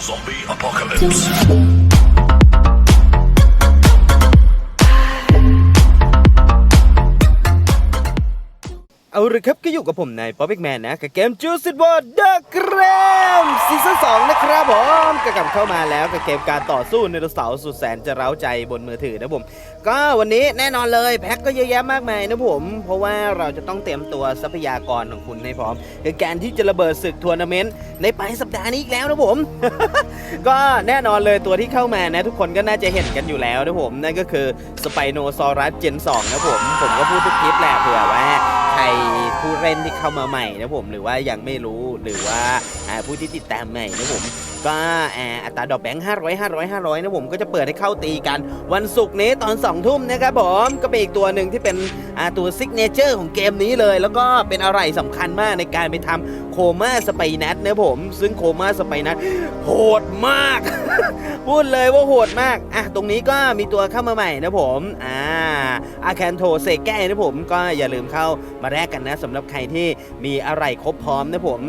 Zombie apocalypse. เอาละครับก็อยู่กับผมในป๊อปเอกแมนนะกับเกมจูสิบอร์ดเดอะเกรมซีซั่นสองนะครับผมก็กลับเข้ามาแล้วกับเกมการต่อสู้ในเสาสุดแสนจะเร้าใจบนมือถือนะผม ก็วันนี้แน่นอนเลยแพ็คก็เยอะแยะมากมายนะผม เพราะว่าเราจะต้องเตรียมตัวทรัพยากรของคุณให้พร้อมกับการที่จะระเบิดศึกทัวร์นาเมนต์ในปลายสัปดาห์นี้อีกแล้วนะผม ก็แน่นอนเลยตัวที่เข้ามานะทุกคนก็น่าจะเห็นกันอยู่แล้วนะผมนั่นก็คือสไปโนซอรัสเจน2นะผมผมก็พูดทุกคลิปแหละเผื่อว่า รผู้เล่นที่เข้ามาใหม่นะผมหรือว่ายังไม่รู้หรือว่าอ่าผู้ที่ติดตามใหม่นะผม ก็อ่าอัตราดอกแบงค์500 500 500นะผมก็จะเปิดให้เข้าตีกัน วันศุกร์นี้ตอน 2 ทุ่มนะครับผมก็เป็นอีกตัวหนึ่งที่เป็นตัวซิกเนเจอร์ของเกมนี้เลย แล้วก็เป็นอะไรสำคัญมากในการไปทำโคม่าสไปนัทนะผม ซึ่งโคม่าสไปนัทโหดมาก พูดเลยว่าโหดมากอะตรงนี้ก็มีตัวเข้ามาใหม่นะผมอ่าอาแคนโทเซแก้นะผมก็อย่าลืมเข้ามาแลกกันนะสำหรับใครที่มีอะไรครบพร้อมนะผม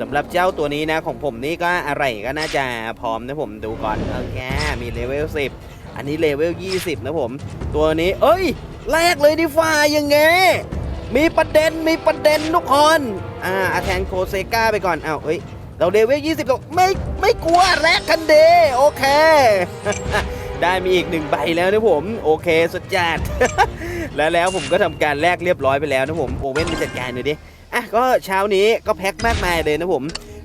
สำหรับเจ้าตัวนี้นะของผมนี่ก็อะไรก็น่าจะพร้อมนะผมดูก่อนโอเคมีเลเวล10 อันนี้เลเวล20 นะผม ตัวนี้ เอ้ยแลกเลยดิฟ้ายังไงมีประเด็นมีประเด็นทุกคนอ่าอาแทนโคเซกาไปก่อนอ้าวเอ้ยเราเลเวล20ก็ไม่ไม่กลัวแลกกันเดโอเค ได้มีอีกหนึ่งใบแล้วนะผม โอเคสุดจัดแล้วแล้วผมก็ทำการแลกเรียบร้อยไปแล้วนะผม โอเว่นไปจัดการหน่อยดิ อะก็เช้านี้ก็แพ็คมากมายเลยนะผม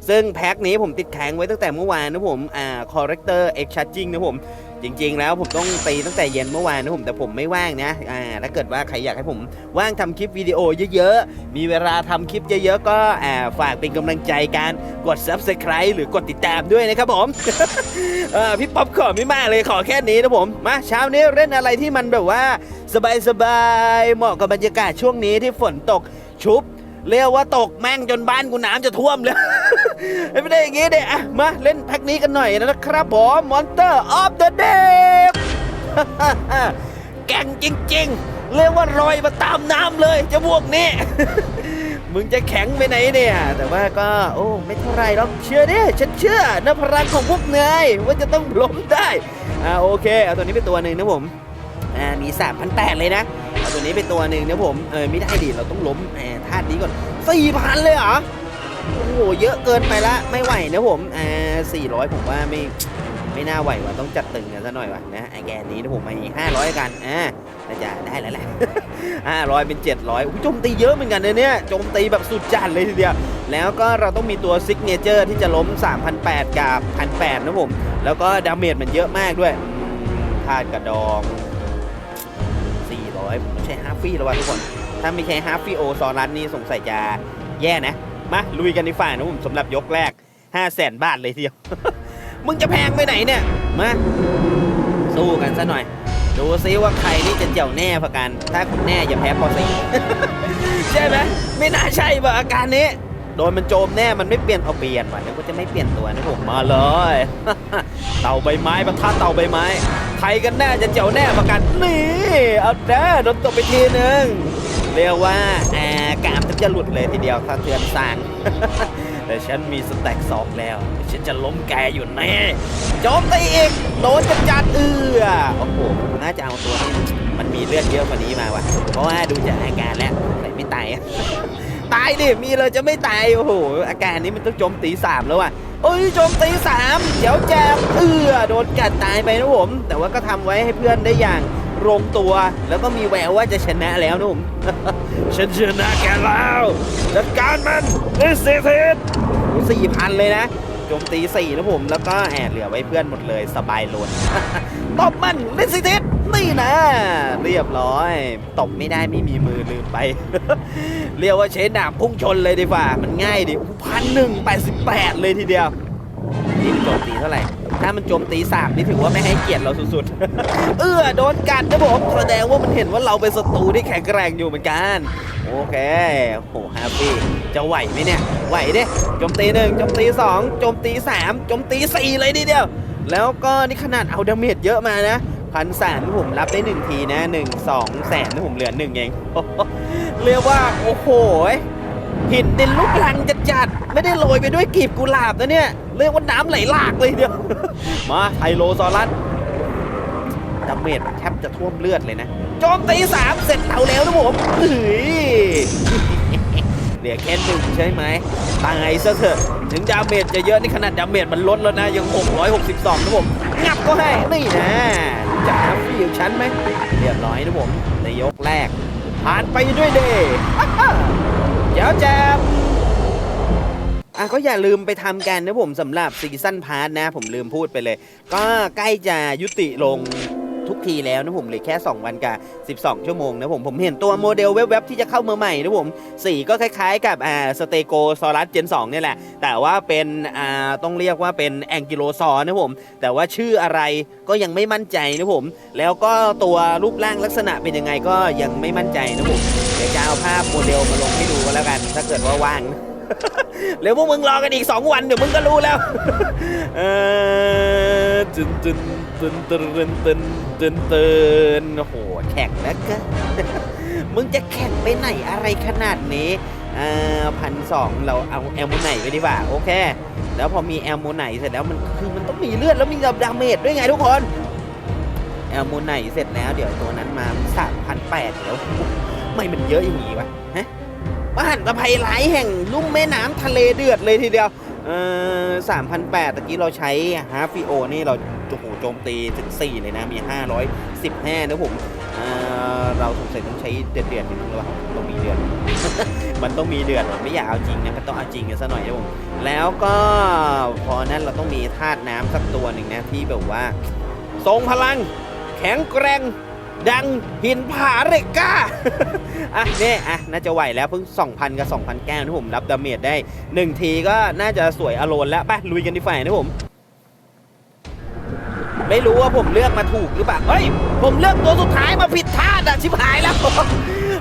ซึ่งแพ็คนี้ผมติดแข็งไว้ตั้งแต่เมื่อวานนะผมอ่า corrector x charging นะผมจริง ๆ แล้วผมต้องตีตั้งแต่เย็นเมื่อวานนะผมแต่ผมไม่ว่างนะอ่าถ้าเกิดว่าใครอยากให้ผมว่างทำคลิปวิดีโอเยอะๆ มีเวลาทำคลิปเยอะๆ ก็อ่าฝากเป็นกำลังใจการกด subscribe หรือกดติดตามด้วยนะครับผมพี่ป๊อปขอไม่มากเลยขอแค่นี้นะผมมาเช้านี้เล่นอะไรที่มันแบบว่า สบายๆเหมาะกับบรรยากาศช่วงนี้ที่ฝนตกชุบ เรียกว่าตกแม่งจนบ้านกูน้ำจะท่วมเลย ไม่ได้อย่างงี้เด้อะมาเล่นแพ็กนี้กันหน่อยนะครับผม Monster of the Deep แก่งจริง ๆ เรียกว่าลอยมาตามน้ำเลยเจะพวกนี้ มึงจะแข็งไปไหนเนี่ย แต่ว่าก็โอ้ ไม่เท่าไรหรอกเชื่อดิฉันเชื่อในพลังของพวกนายว่าจะต้องล้มได้ อ่าโอเค เอาตัวนี้ไปตัวหนึ่งนะผม อ่ามีสามพันแปดเลยนะเอาตัวนี้ไปตัวหนึ่งนะผม เออไม่ได้ดิเราต้องล้มแหมธาตุนี้ก่อนสี่พันเลยเหรอ โอ้โห เยอะเกินไปละ ไม่ไหวนะผม อ่าสี่ร้อยผมว่าไม่ไม่น่าไหวว่ะต้องจัดตึงกันซะหน่อยว่ะนะไอแกนนี้นะผมมาอีกห้าร้อยกันอ่าน่าจะได้แล้วแหละห้าร้อยเป็นเจ็ดร้อยโจมตีเยอะเหมือนกันนะเนี่ยโจมตีแบบสุดจัดเลยทีเดียว แล้วก็เราต้องมีตัวซิกเนเจอร์ที่จะล้ม3,800กับ1,800นะผม แล้วก็ดาเมจมันเยอะมากด้วยธาตุกระดอง ไม่ใช่ฮาร์ฟี่แล้ววะทุกคน ถ้าไม่ใช่ฮาร์ฟี่โอซอรัสนี่สงสัยจะแย่นะ มาลุยกันในฝ่ายนะผมสำหรับยกแรก5 0 0แสนบาทเลยทีเดียว มึงจะแพงไปไหนเนี่ย มา สู้กันซะหน่อย ดูซิว่าใครนี่จะเจียวแน่พะกัน ถ้าคุณแน่อย่าแพ้ปอสีใช่ไหมไม่น่าใช่บ่อาการนี้ โดนมันโจมแน่ มันไม่เปลี่ยนเอาเปลี่ยนว่ะนึกว่าจะไม่เปลี่ยนตัวนะผมมาเลย เต่าใบไม้ประทัดเต่าใบไม้ ใครกันแน่จะเจียวแน่ประกันนี่เอาแน่โดนตบไปทีนึงเรียกว่าแอบกามจะหลุดเลยทีเดียวสะเทือนสร้างแต่ฉันมีสแต็กสองแล้ว ฉันจะล้มแกอยู่แน่โจมตีอีกโดนจัดจัดเอือโอ้โหน่าจะเอาตัวมันมีเลือดเยอะกว่านี้มาว่ะเพราะว่าดูจากอาการแล้วแต่ไม่ตาย ตายดิ มีเลยจะไม่ตาย โอ้โห อาการนี้มันต้องโจมตีสามแล้วว่ะเอ้ยโจมตีสามเดี๋ยวแจมเอือโดนกัดตายไปนะผม แต่ว่าก็ทำไว้ให้เพื่อนได้อย่างลงตัว แล้วก็มีแววว่าจะชนะแล้วนะผมฉันชนะแกแล้วจัดการมันนี่สิทิศสี่พันเลยนะโจมตีสี่นะผม แล้วก็แอบเหลือไว้เพื่อนหมดเลยสบายล้วน ตบมันเลิสิทิศนี่นะ เรียบร้อย ตบไม่ได้ไม่มีมือลืมไป เรียกว่าใช้ดาบพุ่งชนเลยดีกว่า มันง่ายดิพันหนึ่งแปดสิบแปดเลยทีเดียวนี่โจมตีเท่าไหร่ ถ้ามันโจมตีสามนี่ถือว่าไม่ให้เกียรติเราสุดๆ เออโดนกัดนะผมแสดงว่ามันเห็นว่าเราเป็นศัตรูที่แข็งแกร่งอยู่เหมือนกัน โอเคโหฮาปี้จะไหวไหมเนี่ย ไหวดิโจมตีหนึ่งโจมตีสองโจมตีสามโจมตีสี่เลยทีเดียว แล้วก็นี่ขนาดเอาดาเมจเยอะมานะพันแสามที่ผมรับได้หนึ่งทีนะหนึ่งสองแสนที่ผมเหลือหนึ่งเองเรียกว่า โอ้โหหินดินลูกลังจัดจัดๆไม่ได้โรยไปด้วยกลีบกุหลาบนะเนี่ยเรียกว่าน้ำไหลหลากเลยเดียว มาไทโลซอรัสดาเมจแทบจะท่วมเลือดเลยนะ โจมตีสามเสร็จเราแล้วนะผมเฮ้ย เหลือแค่หนึ่งใช่ไหมตายซะเถอะ ถึงดาเมจจะเยอะนี่ขนาดดาเมจมันลดแล้วนะ ยัง 662นะผม งับก็ให้ นี่นะจะหาฟิวชั้นไหม เรียบร้อยนะผมในยกแรก ผ่านไปด้วยเดย์เจ้าแจมอะก็อย่าลืมไปทำกันนะผมสำหรับซีซั่นพาร์ทนะ ผมลืมพูดไปเลย ก็ใกล้จะยุติลง ทุกทีแล้วนะผมเหลือแค่ 2 วันกับ 12 ชั่วโมงนะผมผมเห็นตัวโมเดลเว็บๆที่จะเข้ามาใหม่นะผมสีก็คล้ายๆกับอ่าสเตโกซอรัสเจน2เนี่ยแหละ แต่ว่าเป็นอ่าต้องเรียกว่าเป็นแองกิโลซอนะผม แต่ว่าชื่ออะไรก็ยังไม่มั่นใจนะผม แล้วก็ตัวรูปร่างลักษณะเป็นยังไงก็ยังไม่มั่นใจนะผมเดี๋ยวจะเอาภาพโมเดลมาลงให้ดูก็แล้วกัน ถ้าเกิดว่าว่างเร็วพวกมึงรอกันอีก 2 วันเดี๋ยวมึงก็รู้แล้ว เออ ตึนตึนตึนตึนตึนตึนตึนตึนโอ้โหแข่งแล้วก็มึงจะแข่งไปไหนอะไรขนาดนี้อ่าพันสองเราเอาแอลโมไนไปดีกว่าโอเค แล้วพอมีแอลโมไนเสร็จแล้วมันคือมันต้องมีเลือดแล้วมีดาเมจด้วยไงทุกคนแอลโมไนเสร็จแล้วเดี๋ยวตัวนั้นมาสามพันแปดแล้วไม่มันเยอะอย่างนี้วะฮะมหันตภัยร้ายแห่งลุ่มแม่น้ำทะเลเดือดเลยทีเดียว เออสามพันแปดตะกี้เราใช้ฮาร์ฟิโอนี่เราโอ้โหโจมตีถึง4เลยนะ มีห้าร้อยสิบแนะผมเออเราสงสัยต้องใช้เดือดเดือดๆนิดนึงหรือเปล่าต้องมีเดือด มันต้องมีเดือดไม่อยากเอาจริงนะ มันต้องเอาจริงกันซะหน่อยนะผม แล้วก็พอนั้นเราต้องมีธาตุน้ำสักตัวหนึ่งนะที่แบบว่า ทรงพลัง แข็งแกร่ง ดังหินผาเรกก้า อะนี่อะน่าจะไหวแล้วเพิ่ง 2,000 กับ 2,009นะผมรับดาเมจได้ 1 ทีก็น่าจะสวยอโลนแล้วไปลุยกันดีฝ่ายนะผม ไม่รู้ว่าผมเลือกมาถูกหรือเปล่า เฮ้ย ผมเลือกตัวสุดท้ายมาผิดท่าอะ ชิบหายแล้ว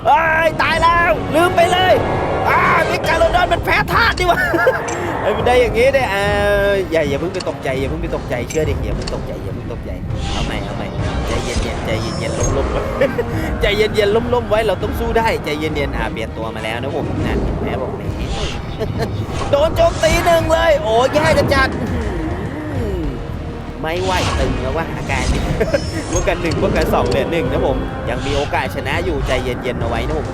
เอ้ยตายแล้ว ลืมไปเลยอ่ามิกาโลดอนมันแพ้ธาตุดิวะเอ้มันได้อย่างงี้ได้อ่าอย่าอย่าเพิ่งไปตกใจอย่าเพิ่งไปตกใจเชื่อดิอย่าเพิ่งตกใจอย่าเพิ่งตกใจเอาใหม่เอาใหม่ ใจเย็นๆใจเย็นๆล้มๆไว้ใจเย็นๆล้มๆไว้เราต้องสู้ได้ใจเย็นๆอ่าเปลี่ยนตัวมาแล้วนะผมนั่นเห็นไหมบอกแหมโดนโจมตีหนึ่งเลย โอ้ยแย่จะจัดไม่ไหวตึงแล้วว่าอาการนี้พวกกันหนึ่งพวกกันสองเหลือหนึ่งนะผม ยังมีโอกาสชนะอยู่ใจเย็นๆเอาไว้นะผม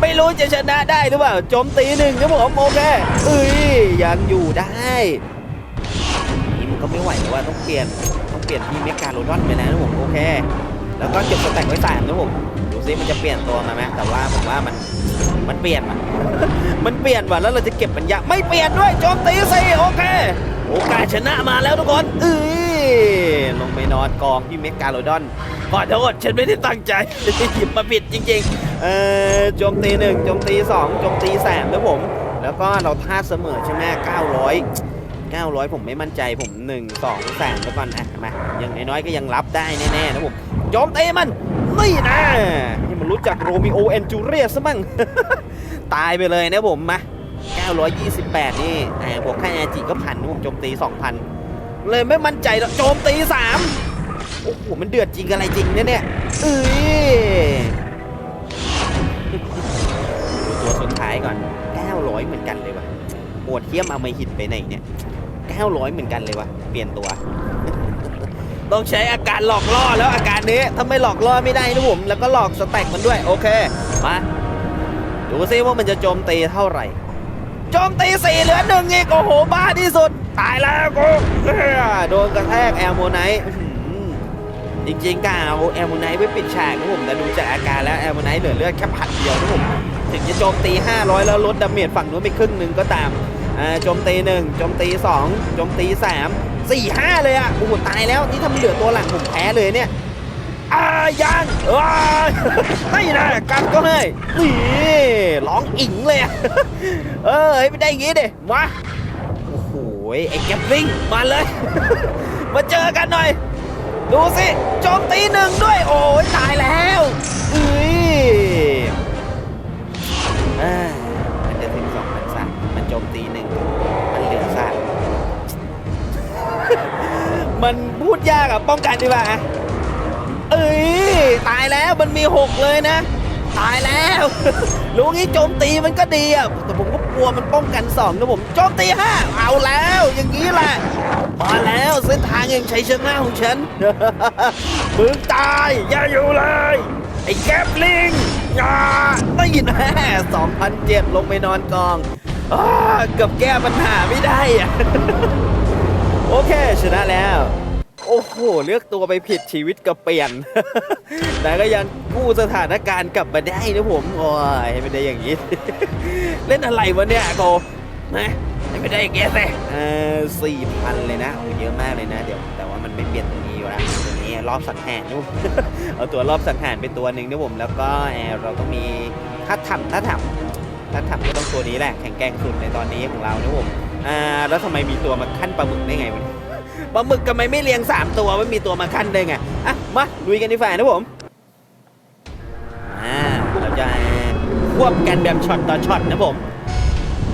ไม่รู้จะชนะได้หรือเปล่าโจมตีหนึ่งนะผมโอเคเอ้ยยังอยู่ได้นี่มันก็ไม่ไหวแล้วว่าต้องเปลี่ยน ปลี่ยนที่เมกาโลดอนไปแล้วนะผมโอเค แล้วก็เก็บสแต็กไว้สามนะผมดูซิมันจะเปลี่ยนตัวมาไหมแต่ว่าผมว่ามันมันเปลี่ยนว่ะมันเปลี่ยนว่ะแล้วเราจะเก็บมันยาไม่เปลี่ยนด้วยโจมตีสิโอเคโอกาสชนะมาแล้วทุกคนเอ้ยลงไปนอนกองที่เมกาโลดอนขอโทษฉันไม่ได้ตั้งใจหยิบมาผิดจริงๆเอ่อโจมตีหนึ่งโจมตีสองโจมตีสามนะผม แล้วก็เราท่าเสมอใช่ไหมเก้าร้อย เก้าร้อยผมไม่มั่นใจผมหนึ่งสองสามแล้วก่อนอะมาอย่างน้อยๆก็ยังรับได้แน่ๆนะผมโจมตีมันนี่นะให้มันรู้จักโรมิโอแอนจูเรียสมั่งตายไปเลยนะผมมา928 นี่แหมบวกค่าแอจิก็พันผมโจมตี 2,000 เลยไม่มั่นใจหรอกโจมตี 3 โอ้โห มันเดือดจริงอะไรจริงเนี่ยเนี่ยเอ้ยตัวสุดท้ายก่อน 900 เหมือนกันเลยวะโหดเทียมเอาไม่หินไปไหนเนี่ย 900 เหมือนกันเลยวะเปลี่ยนตัว ต้องใช้อาการหลอกล่อแล้วอาการนี้ถ้าไม่หลอกล่อไม่ได้นะผมแล้วก็หลอกสแต็กมันด้วยโอเคมาดูซิว่ามันจะโจมตีเท่าไหร่โจมตีสี่เหลือหนึ่งอีกโอ้โหบ้าที่สุด ตายแล้วกูโดนกระแทกแอลโมไนท์จริงๆกเอาแอลโมไนท์ไว้ปิดฉากนะผมแต่ดูจากอาการแล้วแอลโมไนท์เหลือเลือดแค่พันเดียวนะผมถึงจะโจมตี 500 แล้วลดดาเมจฝั่งนู้นไปครึ่งหนึ่งก็ตาม โจมตีหนึ่งโจมตีสองโจมตีสามสี่ห้าเลยอะโอ้โหตายแล้วนี่ถ้ามันเหลือตัวหลังผมแพ้เลยเนี่ยอายังว้าไม่นะกันก็ให้นี่ร้องอิงเลยอะเออไม่ได้อย่างงี้ดิมาโอ้โหไอ้แกปลิงมาเลย มาเจอกันหน่อย ดูสิโจมตีหนึ่งด้วย โอ้ยตายแล้วอุ้ยอ่า มันพูดยากอะป้องกันดีกว่าเอ้ยตายแล้วมันมีหกเลยนะ ตายแล้วรู้งี้โจมตีมันก็ดีอะแต่ผมก็กลัวมันป้องกันสองนะผมโจมตีห้าเอาแล้ว อย่างนี้แหละมาแล้วเส้นทางแห่งชัยชนะของฉันมึงตายอย่าอยู่เลยไอ้แก๊ปลิงอย่าไม่ยินแห่สองพันเจ็ดลงไปนอนกองอาเกับแก้ปัญหาไม่ได้อะ โอเค ชนะแล้ว โอ้โห เลือกตัวไปผิดชีวิตก็เปลี่ยน แต่ก็ยังกู้สถานการณ์กลับมาได้นะผม โอ้ยไม่ได้อย่างนี้ เล่นอะไรวะเนี่ยโกนะไม่ได้อย่างเงี้ยสิเออสี่พันเลยนะโอ้เยอะมากเลยนะ เดี๋ยว แต่ว่ามันไม่เปลี่ยนตรงนี้อยู่แล้วตรงนี้รอบสังหารนู่นเอาตัวรอบสังหารเป็นตัวหนึ่งนะผม แล้วก็แอร์เราต้องมีถ้าทำถ้าทำถ้าทำก็ต้องตัวนี้แหละ แข็งแกร่งสุดในตอนนี้ของเรานะผม อ่าแล้วทำไมมีตัวมาขั้นปลาหมึกได้ไงวะเนี่ยปลาหมึกทำไมไม่เรียง3ตัวไม่มีตัวมาขั้นได้ไงอะมาลุยกันดีฝ่านะผมอ่าเราจะควบกันแบบช็อตต่อช็อตนะผม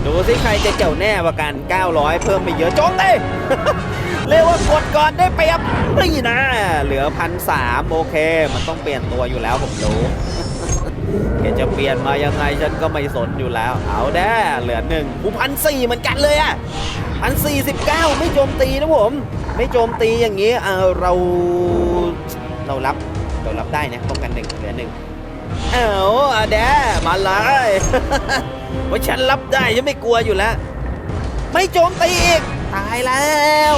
ดูสิใครจะเจ้าแน่ประกัน 900 เพิ่มไปเยอะโจมตีเรียกว่ากดก่อนได้เปรียบนี่นะ เหลือพันสามโอเค มันต้องเปลี่ยนตัวอยู่แล้วผมรู้ แกจะเปลี่ยนมายังไงฉันก็ไม่สนอยู่แล้ว เอาแด้เหลือหนึ่งกูพันสี่เหมือนกันเลยอะพันสี่สิบเก้าไม่โจมตีนะผม ไม่โจมตีอย่างนี้เออเราเรารับเรารับได้นะป้องกันหนึ่งเหลือหนึ่งเอาอแด้มาเลยว่าฉันรับได้ฉันไม่กลัวอยู่แล้ว ไม่โจมตีอีกตายแล้ว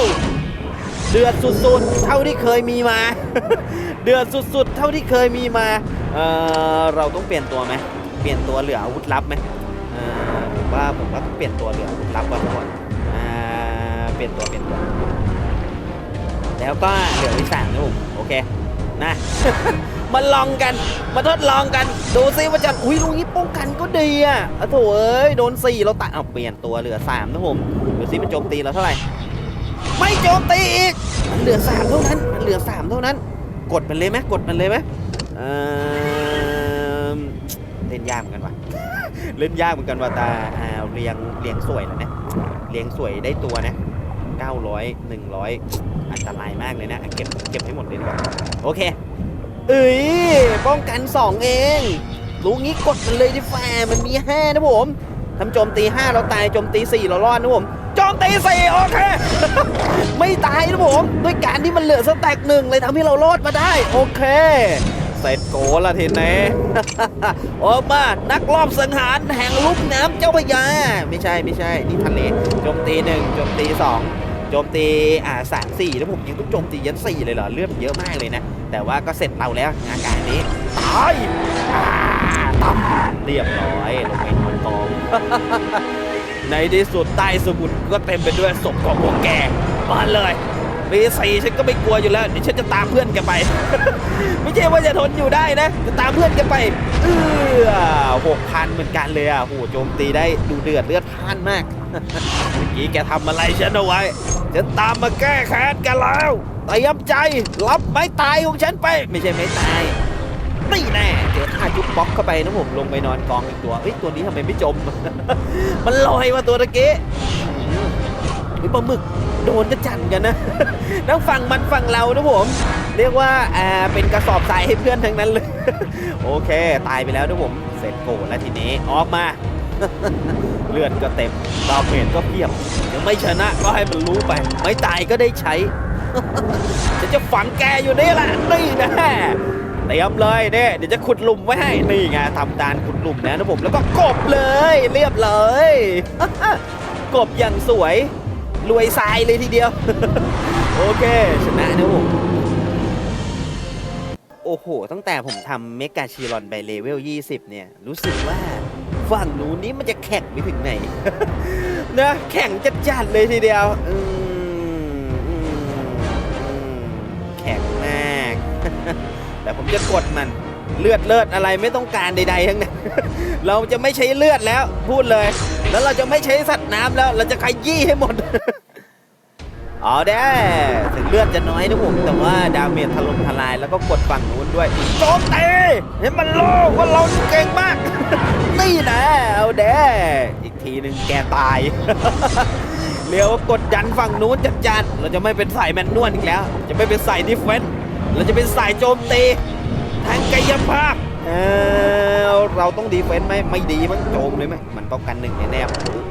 เดือดสุดๆ เท่าที่เคยมีมา เดือดสุดๆ เท่าที่เคยมีมา เออเราต้องเปลี่ยนตัวไหมเปลี่ยนตัวเหลืออาวุธลับไหมเออผมว่าผมว่าต้องเปลี่ยนตัวเหลืออาวุธลับก่อนทุกคนอ่าเปลี่ยนตัวเปลี่ยนตัว แล้วก็เหลือที่สามนะผมโอเคนะมาลองกัน มาทดลองกัน ดูซิว่าจะอุ้ยลูกนี้ป้องกันก็ดีอะโถเอ้ยโดนสี่เราตัดเอาเปลี่ยนตัวเหลือสามนะผมดูซิมันโจมตีเราเท่าไหร่ไม่โจมตีอีกมันเหลือสามเท่านั้นมันเหลือสามเท่านั้น กดมันเลยไหมกดมันเลยไหม เออเล่นยากเหมือนกันว่ะ เล่นยากเหมือนกันว่ะตาอ่าเรียงเรียงสวยแล้วนะเรียงสวยได้ตัวนะ900 100 อันตรายมากเลยนะอะเก็บเก็บให้หมดเลยดีกว่าโอเค เอ้ยป้องกัน 2 เองรู้งี้กดมันเลยดิแฟมันมี 5 นะผมทำโจมตี 5 เราตายโจมตี 4 เรารอดนะผมโจมตี4โอเค ไม่ตายนะผม ด้วยการที่มันเหลือสแต็กหนึ่งเลยทำให้เรารอดมาได้ โอเค เสร็จโกละทีนี้ออกมานักรอบสังหารแห่งลุ่มน้ำเจ้าพระยา ไม่ใช่ไม่ใช่ นี่ทะเลโจมตีหนึ่งโจมตีสองโจมตีอ่าสามสี่แล้วผมยังต้องโจมตียันสี่เลยเหรอเลือดเยอะมากเลยนะ แต่ว่าก็เสร็จเราแล้วงานการนี้ตายอ่าตั้มเรียบร้อยลงไปนอนกองในที่สุดใต้สมุทรก็เต็มไปด้วยศพของพวกแกมาเลย ปีสี่ฉันก็ไม่กลัวอยู่แล้วเดี๋ยวฉันจะตามเพื่อนแกไป ไม่ใช่ว่าจะทนอยู่ได้นะจะตามเพื่อนแกไปเออหกพันเหมือนกันเลยอะโหโจมตีได้ดูเดือดเลือดพ่านมากเมื่อกี้แกทำอะไรฉันเอาไว้ฉันตามมาแก้แค้นกันแล้วเตรียมใจรับไม้ตายของฉันไป ไม่ใช่ไม้ตายนี่แน่เจอท่ายุบบล็อกเข้าไปนะผมลงไปนอนกองอีกตัวเอ้ยตัวนี้ทำไมไม่จม มันลอยมาตัวตะเกี เฮ้ยปลาหมึกโดนจะจันกันนะทั้งฝั่งมันฝั่งเรานะผม เรียกว่าอ่าเป็นกระสอบทรายให้เพื่อนทั้งนั้นเลย โอเค ตายไปแล้วนะผม เสร็จโกรธแล้วทีนี้ออกมา เลือดก็เต็มดาวเมจก็เพียบยังไม่ชนะก็ให้มันรู้ไป ไม่ตายก็ได้ใช้ฉันจะฝังแกอยู่นี่แหละนี่นะเตรียมเลยเนี่ยเดี๋ยวจะขุดหลุมไว้ให้นี่ไงทำการขุดหลุมนะนะผมแล้วก็กบเลย เรียบเลย กบอย่างสวย รวยทรายเลยทีเดียว โอเคชนะนะผมโอ้โห ตั้งแต่ผมทำเมกาชีรอนไปเลเวล 20 เนี่ย รู้สึกว่าฝั่งนู้นนี้มันจะแข่งไปถึงไหน นะแข่งจัดๆเลยทีเดียวแข็งมาก แต่ผมจะกดมันเลือดเลือดอะไรไม่ต้องการใด ๆ ทั้งนั้น เราจะไม่ใช้เลือดแล้วพูดเลย แล้วเราจะไม่ใช้สัตว์น้ำแล้ว เราจะขยี้ให้หมดอ๋อได้ถึงเลือดจะน้อยนะผมแต่ว่าดาเมจถล่มทลายแล้วก็กดฝั่งนู้นด้วยโจมตีเห็นมันโลกว่าเราเก่งมาก นี่นะเอาแด้อีกทีหนึ่งแกตายเรียวกดยันฝั่งนู้นจัดจานเราจะไม่เป็นสายแมนนวลอีกแล้ว จะไม่เป็นสายดิฟเฟนส์เราจะเป็นสายโจมตี ทางกายภาพ เออเราต้องดีเฟนต์ไหมไม่ดีมั้งโจมเลยไหมมันป้องกันหนึ่งแน่ๆผมรู้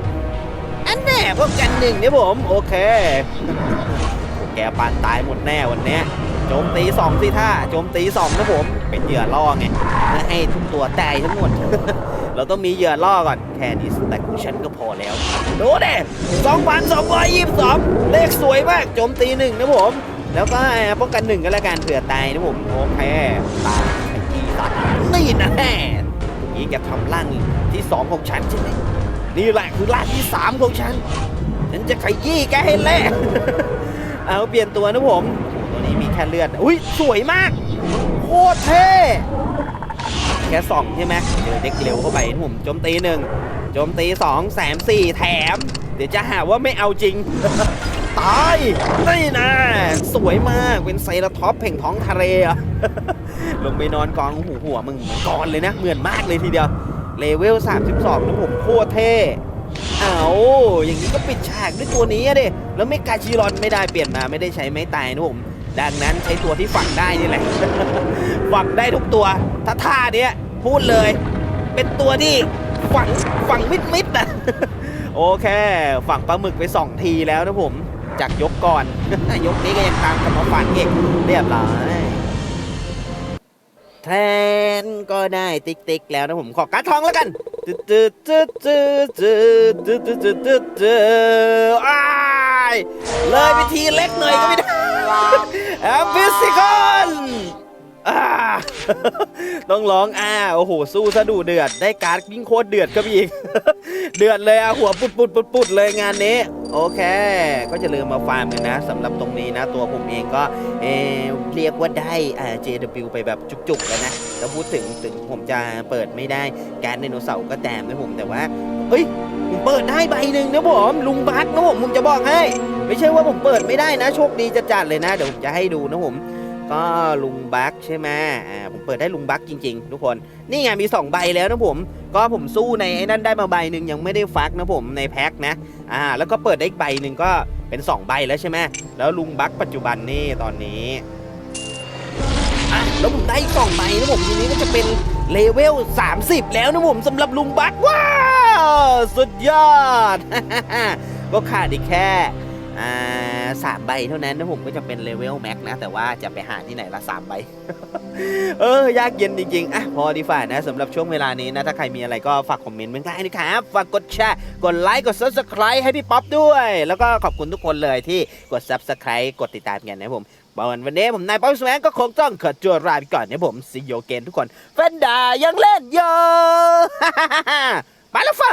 อันแน่ป้องกันหนึ่งเนี่ยผม โอเค แกปานตายหมดแน่วันนี้โจมตีสองสิท่าโจมตีสองนะผม เป็นเหยื่อล่อไงให้ทุกตัวตายทั้งหมด เราต้องมีเหยื่อล่อก่อน แค่นี้สแต็กของฉันก็พอแล้ว ดูเด้สองพันสองร้อยยี่สิบสองเลขสวยมาก โจมตีหนึ่งนะผม แล้วก็ป้องกันหนึ่งก็แล้วกันเผื่อตายนะผม โอเคตาย ไอ้กีตัดนี่นะแน่นี่แกทำร่างที่สองของฉันใช่ไหมนี่แหละคือร่างที่สามของฉัน ฉันจะขยี้แกให้เละเอาเปลี่ยนตัวนะผม ตัวนี้มีแค่เลือด อุ้ยสวยมาก โคตรเท่ แค่สองใช่ไหมเจอเด็กเร็วเข้าไปผมโจมตีหนึ่งโจมตีสองแสมสี่แถม เดี๋ยวจะหาว่าไม่เอาจริง ตายนี่นะสวยมากเป็นไซราท็อปแห่งท้องทะเลอะลงไปนอนกองหูหัวมึงเหมือนกอนเลยนะ เหมือนมากเลยทีเดียว เลเวล 32นะผมโคตรเท่เอาอย่างนี้ก็ปิดฉากด้วยตัวนี้อะดิแล้วไม่กาชิรอนไม่ได้เปลี่ยนมาไม่ได้ใช้ไม้ตายนะผมดังนั้นใช้ตัวที่ฝังได้นี่แหละฝังได้ทุกตัว ถ้าท่าเนี้ยพูดเลย เป็นตัวที่ฝังฝังมิดมิดนะโอเค ฝังปลาหมึกไปสองทีแล้วนะผม จากยกก่อน ยกนี้ก็ยังตามกับมาฝันอีกเรียบร้อยแทนก็ได้ติ๊กติ๊กแล้วนะผมขอการทองแล้วกันตึ๊ดตึ๊ดตึ๊ดตึ๊ดตึ๊ดตึ๊ดตึ๊ดตึ๊ดตึ๊ดอ้ายเลยไปทีเล็กหน่อยก็ไม่ได้แอมฟิสิคอน อ่าต้องร้องอ่าโอ้โหสู้ซะดูเดือดได้การ์ดยิ่งโคตรเดือดก็มีอีก เดือดเลยอะหัวปุดปุดปุดปุดเลยงานนี้ โอเค ก็จะลืมมาฟาร์มกันนะสำหรับตรงนี้นะ ตัวผมเองก็เออเรียกว่าได้อ่า JW ไปแบบจุกๆแล้วนะแล้วพูดถึงถึงผมจะเปิดไม่ได้การ์ดไดโนเสาร์ก็แตมนะผมแต่ว่าเฮ้ยผมเปิดได้ใบหนึ่งนะผมลุงบักนะผมผมจะบอกให้ ไม่ใช่ว่าผมเปิดไม่ได้นะ โชคดีจะจัดเลยนะ เดี๋ยวผมจะให้ดูนะผม ก็ลุงบักใช่ไหมอ่าผมเปิดได้ลุงบักจริง ๆ ทุกคน นี่ไงมี 2 ใบแล้วนะผม ก็ผมสู้ในไอ้นั่นได้มาใบหนึ่งยังไม่ได้ฟักนะผมในแพ็คนะ อ่า แล้วก็เปิดได้อีกใบหนึ่งก็เป็น 2 ใบแล้วใช่ไหมแล้วลุงบักปัจจุบันนี่ตอนนี้อะแล้วผมได้อีกสองใบนะผมทีนี้ก็จะเป็นเลเวล 30 แล้วนะผมสำหรับลุงบักว้าวสุดยอด ก็ขาดอีกแค่อ่า สามใบเท่านั้นนะผมก็จะเป็นเลเวลแม็กนะ แต่ว่าจะไปหาที่ไหนละสามใบ เออ ยากเย็นจริงๆ อะ พอดีฝ่านะสำหรับช่วงเวลานี้นะ ถ้าใครมีอะไรก็ฝากคอมเมนต์เหมือนกันนะครับ ฝากกดแชร์ กดไลค์ กด subscribe ให้พี่ป๊อปด้วย แล้วก็ขอบคุณทุกคนเลยที่กด subscribe กดติดตามกันนะผมวันวันนี้ผมนายป๊อปสแมนก็คงต้องขอตัวลาไปก่อนนะผมซีโยเกนทุกคนแฟนดายังเล่นเยอะไปแล้วไฟ